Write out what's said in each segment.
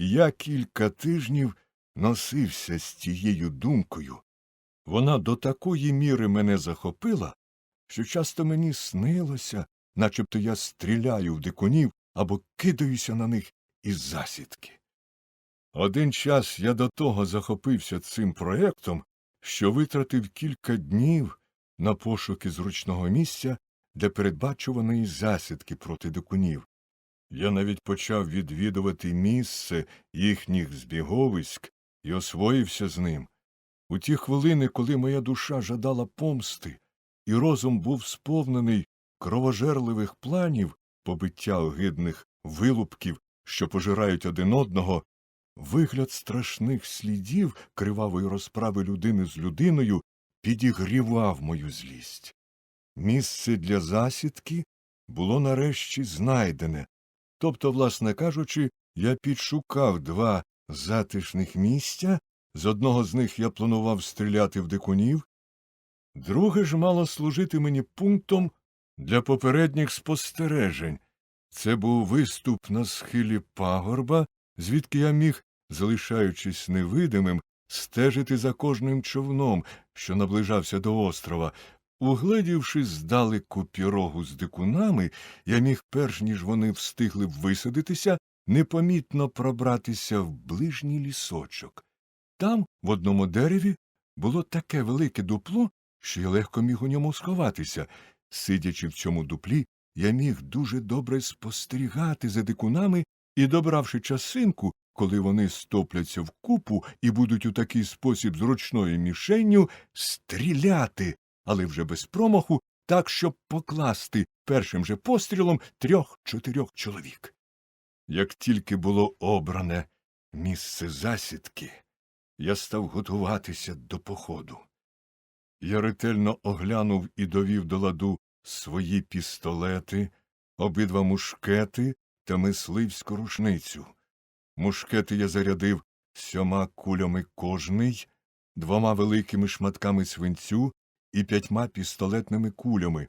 Я кілька тижнів носився з тією думкою. Вона до такої міри мене захопила, що часто мені снилося, начебто я стріляю в дикунів або кидаюся на них із засідки. Один час я до того захопився цим проектом, що витратив кілька днів на пошуки зручного місця для передбачуваної засідки проти дикунів. Я навіть почав відвідувати місце їхніх збіговиськ і освоївся з ним. У ті хвилини, коли моя душа жадала помсти, і розум був сповнений кровожерливих планів побиття огидних вилупків, що пожирають один одного, вигляд страшних слідів кривавої розправи людини з людиною підігрівав мою злість. Місце для засідки було нарешті знайдене, тобто, власне кажучи, я підшукав два затишних місця, з одного з них я планував стріляти в дикунів, друге ж мало служити мені пунктом для попередніх спостережень. Це був виступ на схилі пагорба, звідки я міг, залишаючись невидимим, стежити за кожним човном, що наближався до острова. Угледівши здалеку пірогу з дикунами, я міг, перш ніж вони встигли б висадитися, непомітно пробратися в ближній лісочок. Там, в одному дереві, було таке велике дупло, що я легко міг у ньому сховатися. Сидячи в цьому дуплі, я міг дуже добре спостерігати за дикунами і, добравши часинку, коли вони стопляться в купу і будуть у такий спосіб зручною мішенню, стріляти, але вже без промаху, так, щоб покласти першим же пострілом трьох-чотирьох чоловік. Як тільки було обране місце засідки, я став готуватися до походу. Я ретельно оглянув і довів до ладу свої пістолети, обидва мушкети та мисливську рушницю. Мушкети я зарядив сьома кулями кожний, двома великими шматками свинцю і п'ятьма пістолетними кулями.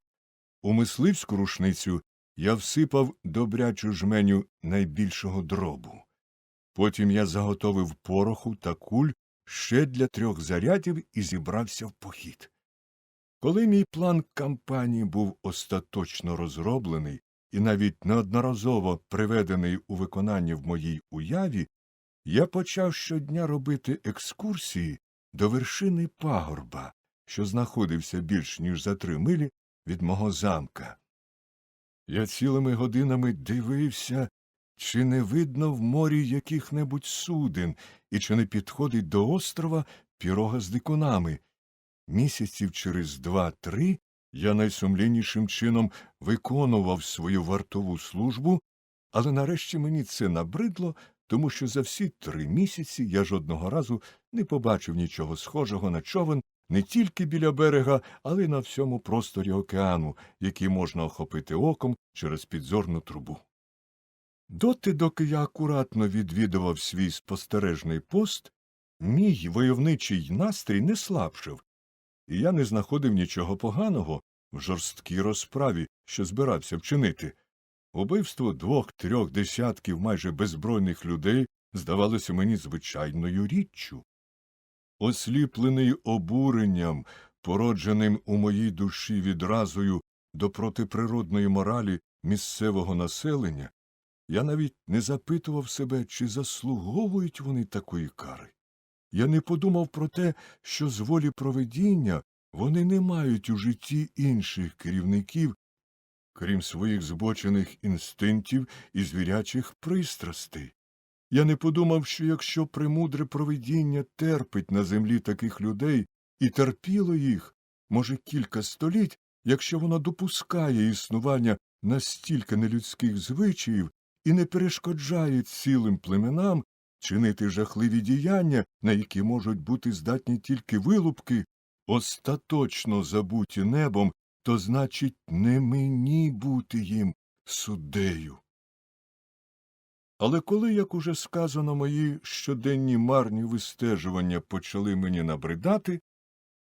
У мисливську рушницю я всипав добрячу жменю найбільшого дробу. Потім я заготовив пороху та куль ще для трьох зарядів і зібрався в похід. Коли мій план кампанії був остаточно розроблений і навіть неодноразово приведений у виконання в моїй уяві, я почав щодня робити екскурсії до вершини пагорба, що знаходився більш ніж за три милі від мого замка. Я цілими годинами дивився, чи не видно в морі яких небудь суден і чи не підходить до острова пірога з дикунами. Місяців через два-три я найсумліннішим чином виконував свою вартову службу, але нарешті мені це набридло, тому що за всі три місяці я жодного разу не побачив нічого схожого на човен не тільки біля берега, але й на всьому просторі океану, який можна охопити оком через підзорну трубу. Доти, доки я акуратно відвідував свій спостережний пост, мій войовничий настрій не слабшив, і я не знаходив нічого поганого в жорсткій розправі, що збирався вчинити. Убивство двох трьох десятків майже беззбройних людей здавалося мені звичайною річчю. Осліплений обуренням, породженим у моїй душі відразою до протиприродної моралі місцевого населення, я навіть не запитував себе, чи заслуговують вони такої кари. Я не подумав про те, що з волі проведіння вони не мають у житті інших керівників, крім своїх збочених інстинктів і звірячих пристрастей. Я не подумав, що якщо премудре провидіння терпить на землі таких людей і терпіло їх, може, кілька століть, якщо воно допускає існування настільки нелюдських звичаїв і не перешкоджає цілим племенам чинити жахливі діяння, на які можуть бути здатні тільки вилупки, остаточно забуті небом, то значить не мені бути їм суддею. Але коли, як уже сказано, мої щоденні марні вистежування почали мені набридати,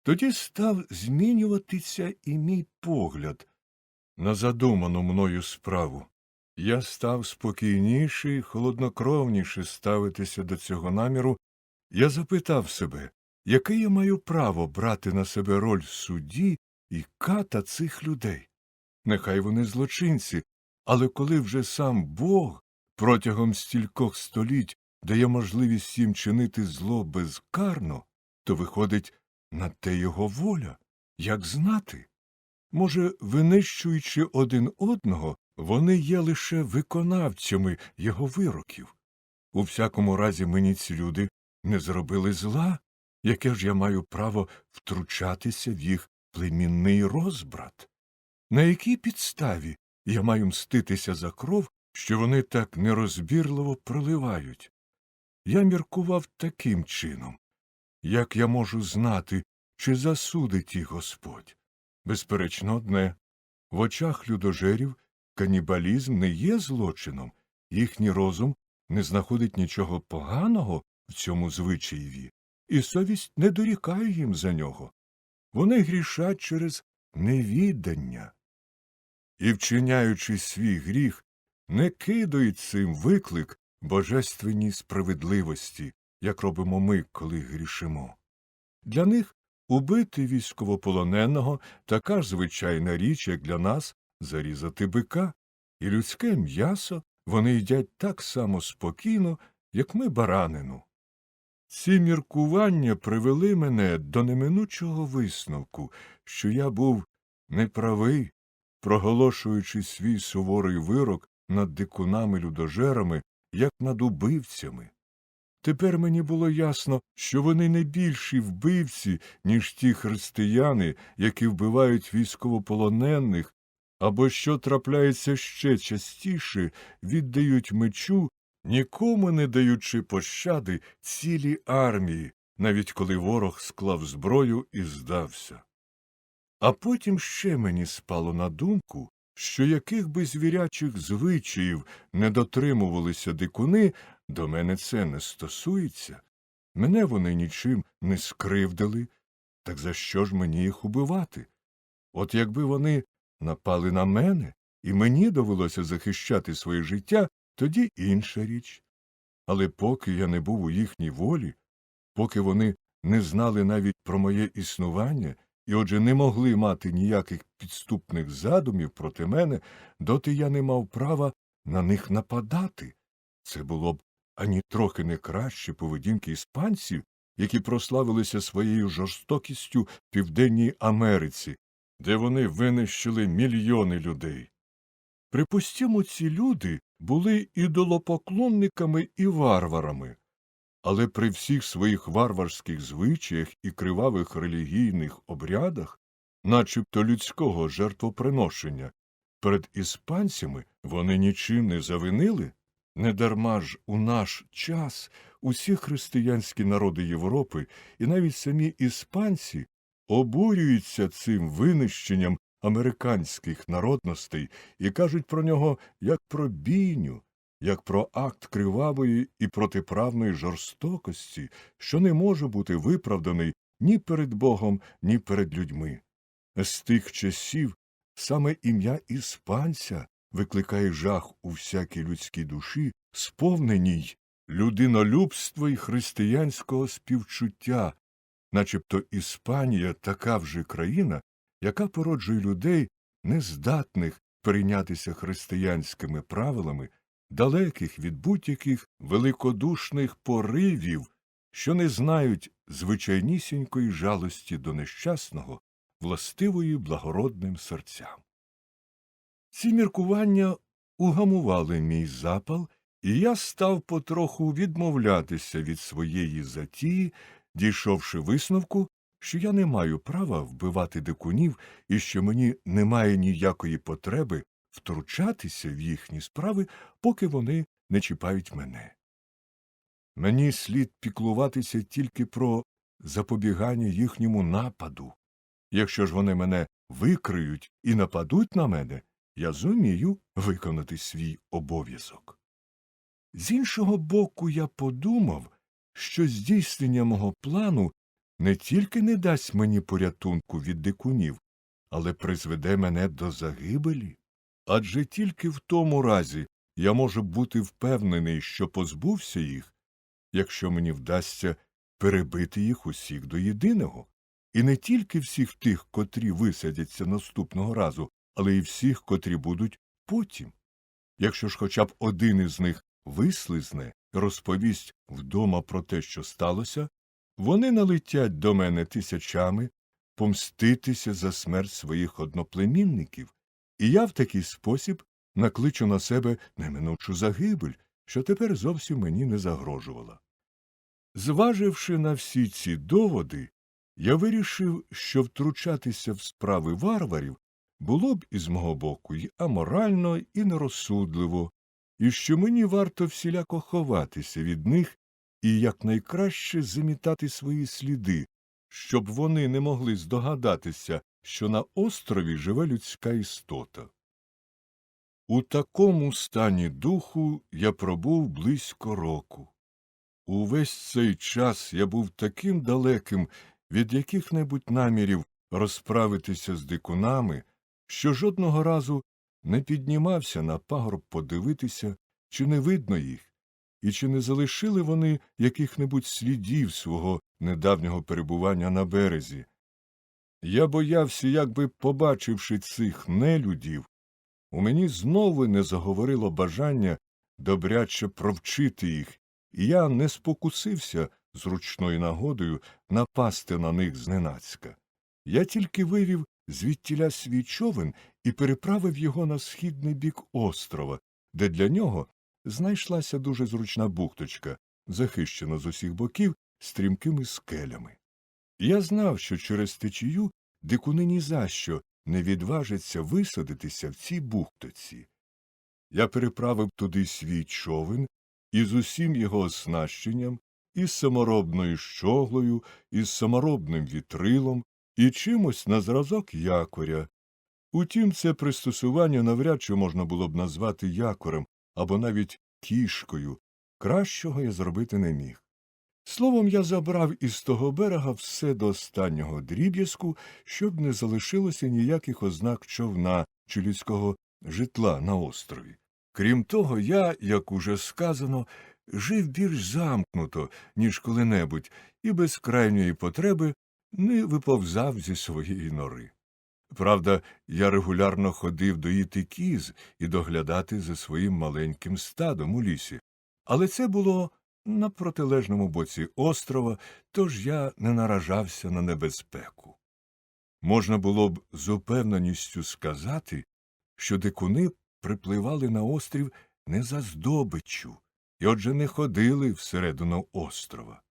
тоді став змінюватися і мій погляд на задуману мною справу. Я став спокійніше і холоднокровніше ставитися до цього наміру. Я запитав себе, яке я маю право брати на себе роль судді і ката цих людей? Нехай вони злочинці, але коли вже сам Бог протягом стількох століть дає можливість їм чинити зло безкарно, то виходить на те його воля, як знати. Може, винищуючи один одного, вони є лише виконавцями його вироків. У всякому разі мені ці люди не зробили зла, яке ж я маю право втручатися в їх племінний розбрат? На якій підставі я маю мститися за кров, що вони так нерозбірливо проливають? Я міркував таким чином. Як я можу знати, чи засудить їх Господь? Безперечно, одне в очах людожерів канібалізм не є злочином, їхній розум не знаходить нічого поганого в цьому звичаєві, і совість не дорікає їм за нього. Вони грішать через невіддання. І, вчиняючи свій гріх, не кидають цим виклик божественній справедливості, як робимо ми, коли грішимо. Для них убити військовополоненого така ж звичайна річ, як для нас зарізати бика, і людське м'ясо вони їдять так само спокійно, як ми баранину. Ці міркування привели мене до неминучого висновку, що я був неправий, проголошуючи свій суворий вирок над дикунами-людожерами, як над убивцями. Тепер мені було ясно, що вони не більші вбивці, ніж ті християни, які вбивають військовополонених, або, що трапляється ще частіше, віддають мечу, нікому не даючи пощади цілі армії, навіть коли ворог склав зброю і здався. А потім ще мені спало на думку, що яких би звірячих звичаїв не дотримувалися дикуни, до мене це не стосується. Мене вони нічим не скривдили, так за що ж мені їх убивати? От якби вони напали на мене, і мені довелося захищати своє життя, тоді інша річ. Але поки я не був у їхній волі, поки вони не знали навіть про моє існування і отже не могли мати ніяких підступних задумів проти мене, доти я не мав права на них нападати. Це було б ані трохи не краще поведінки іспанців, які прославилися своєю жорстокістю в Південній Америці, де вони винищили мільйони людей. Припустімо, ці люди були ідолопоклонниками і варварами, але при всіх своїх варварських звичаях і кривавих релігійних обрядах, начебто людського жертвоприношення, перед іспанцями вони нічим не завинили. Недарма ж у наш час усі християнські народи Європи і навіть самі іспанці обурюються цим винищенням американських народностей і кажуть про нього як про бійню, як про акт кривавої і протиправної жорстокості, що не може бути виправданий ні перед Богом, ні перед людьми. З тих часів саме ім'я іспанця викликає жах у всякій людській душі, сповненій людинолюбства і християнського співчуття, начебто Іспанія така вже країна, яка породжує людей, нездатних перейнятися християнськими правилами, далеких від будь-яких великодушних поривів, що не знають звичайнісінької жалості до нещасного, властивої благородним серцям. Ці міркування угамували мій запал, і я став потроху відмовлятися від своєї затії, дійшовши висновку, що я не маю права вбивати дикунів і що мені немає ніякої потреби втручатися в їхні справи, поки вони не чіпають мене. Мені слід піклуватися тільки про запобігання їхньому нападу. Якщо ж вони мене викриють і нападуть на мене, я зумію виконати свій обов'язок. З іншого боку, я подумав, що здійснення мого плану не тільки не дасть мені порятунку від дикунів, але призведе мене до загибелі. Адже тільки в тому разі, я можу бути впевнений, що позбувся їх, якщо мені вдасться перебити їх усіх до єдиного, і не тільки всіх тих, котрі висадяться наступного разу, але й всіх, котрі будуть потім. Якщо ж хоча б один із них вислизне розповість вдома про те, що сталося, вони налетять до мене тисячами помститися за смерть своїх одноплемінників, і я в такий спосіб накличу на себе неминучу загибель, що тепер зовсім мені не загрожувала. Зваживши на всі ці доводи, я вирішив, що втручатися в справи варварів було б із мого боку й аморально, і нерозсудливо, і що мені варто всіляко ховатися від них і якнайкраще замітати свої сліди, щоб вони не могли здогадатися, що на острові живе людська істота. У такому стані духу я пробув близько року. Увесь цей час я був таким далеким від яких-небудь намірів розправитися з дикунами, що жодного разу не піднімався на пагорб подивитися, чи не видно їх, і чи не залишили вони яких-небудь слідів свого недавнього перебування на березі. Я боявся, якби, побачивши цих нелюдів, у мені знову не заговорило бажання добряче провчити їх, і я не спокусився зручною нагодою напасти на них зненацька. Я тільки вивів звідтіля свій човен і переправив його на східний бік острова, де для нього знайшлася дуже зручна бухточка, захищена з усіх боків стрімкими скелями. Я знав, що через течію дикуни ні за що не відважаться висадитися в цій бухтоці. Я переправив туди свій човен із усім його оснащенням, із саморобною щоглою, із саморобним вітрилом і чимось на зразок якоря. Утім, це пристосування навряд чи можна було б назвати якорем або навіть кішкою. Кращого я зробити не міг. Словом, я забрав із того берега все до останнього дріб'язку, щоб не залишилося ніяких ознак човна чи людського житла на острові. Крім того, я, як уже сказано, жив більш замкнуто, ніж коли-небудь, і без крайньої потреби не виповзав зі своєї нори. Правда, я регулярно ходив доїти кіз і доглядати за своїм маленьким стадом у лісі, але це було на протилежному боці острова, тож я не наражався на небезпеку. Можна було б з упевненістю сказати, що дикуни припливали на острів не за здобиччю, і отже не ходили всередину острова.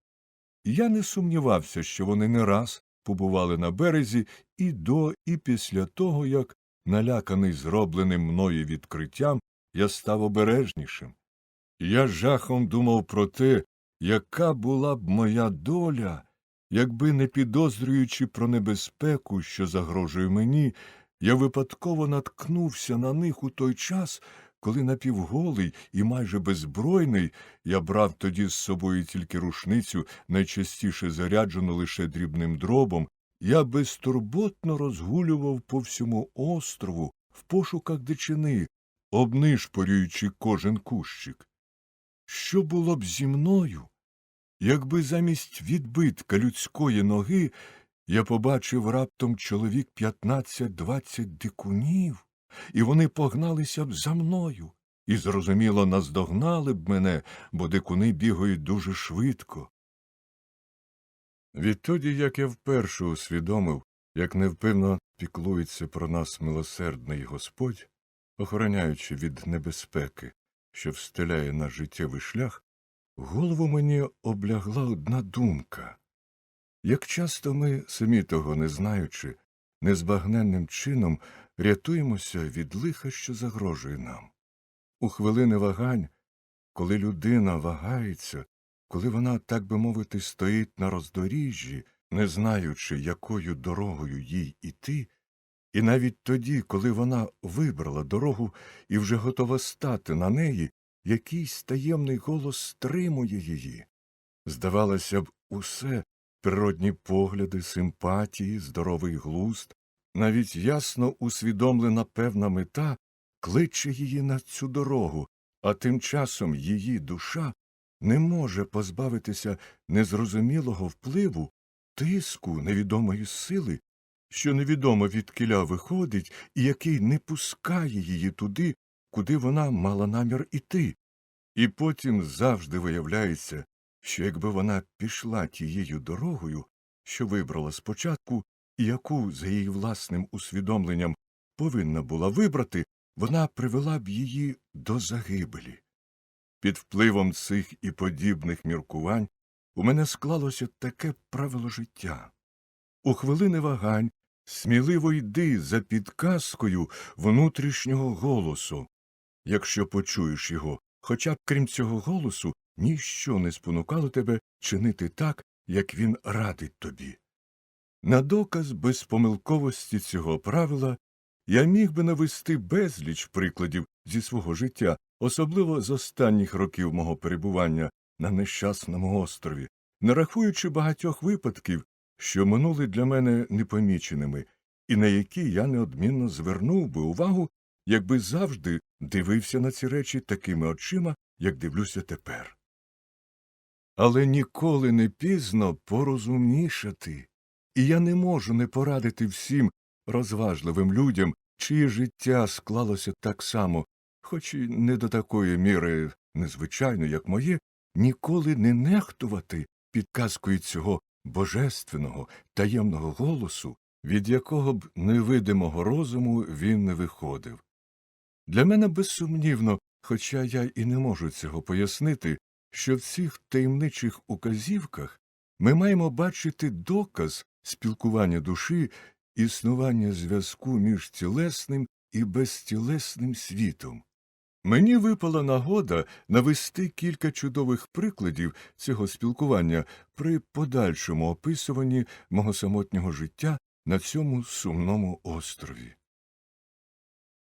Я не сумнівався, що вони не раз побували на березі і до, і після того, як, наляканий зробленим мною відкриттям, я став обережнішим. Я жахом думав про те, яка була б моя доля, якби, не підозрюючи про небезпеку, що загрожує мені, я випадково наткнувся на них у той час, коли напівголий і майже беззбройний я брав тоді з собою тільки рушницю, найчастіше заряджену лише дрібним дробом, я безтурботно розгулював по всьому острову в пошуках дичини, обнишпорюючи кожен кущик. Що було б зі мною, якби замість відбитка людської ноги я побачив раптом чоловік п'ятнадцять-двадцять дикунів, і вони погналися б за мною, і, зрозуміло, наздогнали б мене, бо дикуни бігають дуже швидко. Відтоді, як я вперше усвідомив, як невпевно піклується про нас милосердний Господь, охороняючи від небезпеки, що встеляє наш життєвий шлях, голову мені облягла одна думка. Як часто ми, самі того не знаючи, незбагненним чином рятуємося від лиха, що загрожує нам. У хвилини вагань, коли людина вагається, коли вона, так би мовити, стоїть на роздоріжжі, не знаючи, якою дорогою їй іти, і навіть тоді, коли вона вибрала дорогу і вже готова стати на неї, якийсь таємний голос стримує її. Здавалося б, усе природні погляди, симпатії, здоровий глузд, навіть ясно усвідомлена певна мета кличе її на цю дорогу, а тим часом її душа не може позбавитися незрозумілого впливу, тиску невідомої сили, що невідомо від кіля виходить і який не пускає її туди, куди вона мала намір іти. І потім завжди виявляється, що якби вона пішла тією дорогою, що вибрала спочатку, і яку, за її власним усвідомленням, повинна була вибрати, вона привела б її до загибелі. Під впливом цих і подібних міркувань у мене склалося таке правило життя. У хвилини вагань сміливо йди за підказкою внутрішнього голосу, якщо почуєш його, хоча б крім цього голосу, ніщо не спонукало тебе чинити так, як він радить тобі. На доказ безпомилковості цього правила я міг би навести безліч прикладів зі свого життя, особливо з останніх років мого перебування на нещасному острові, не рахуючи багатьох випадків, що минули для мене непоміченими, і на які я неодмінно звернув би увагу, якби завжди дивився на ці речі такими очима, як дивлюся тепер. Але ніколи не пізно порозумнішати, і я не можу не порадити всім розважливим людям, чиє життя склалося так само, хоч і не до такої міри незвичайно, як моє, ніколи не нехтувати підказкою цього божественного, таємного голосу, від якого б невидимого розуму він не виходив. Для мене безсумнівно, хоча я і не можу цього пояснити, що в цих таємничих указівках ми маємо бачити доказ спілкування душі, існування зв'язку між тілесним і безтілесним світом. Мені випала нагода навести кілька чудових прикладів цього спілкування при подальшому описуванні мого самотнього життя на цьому сумному острові.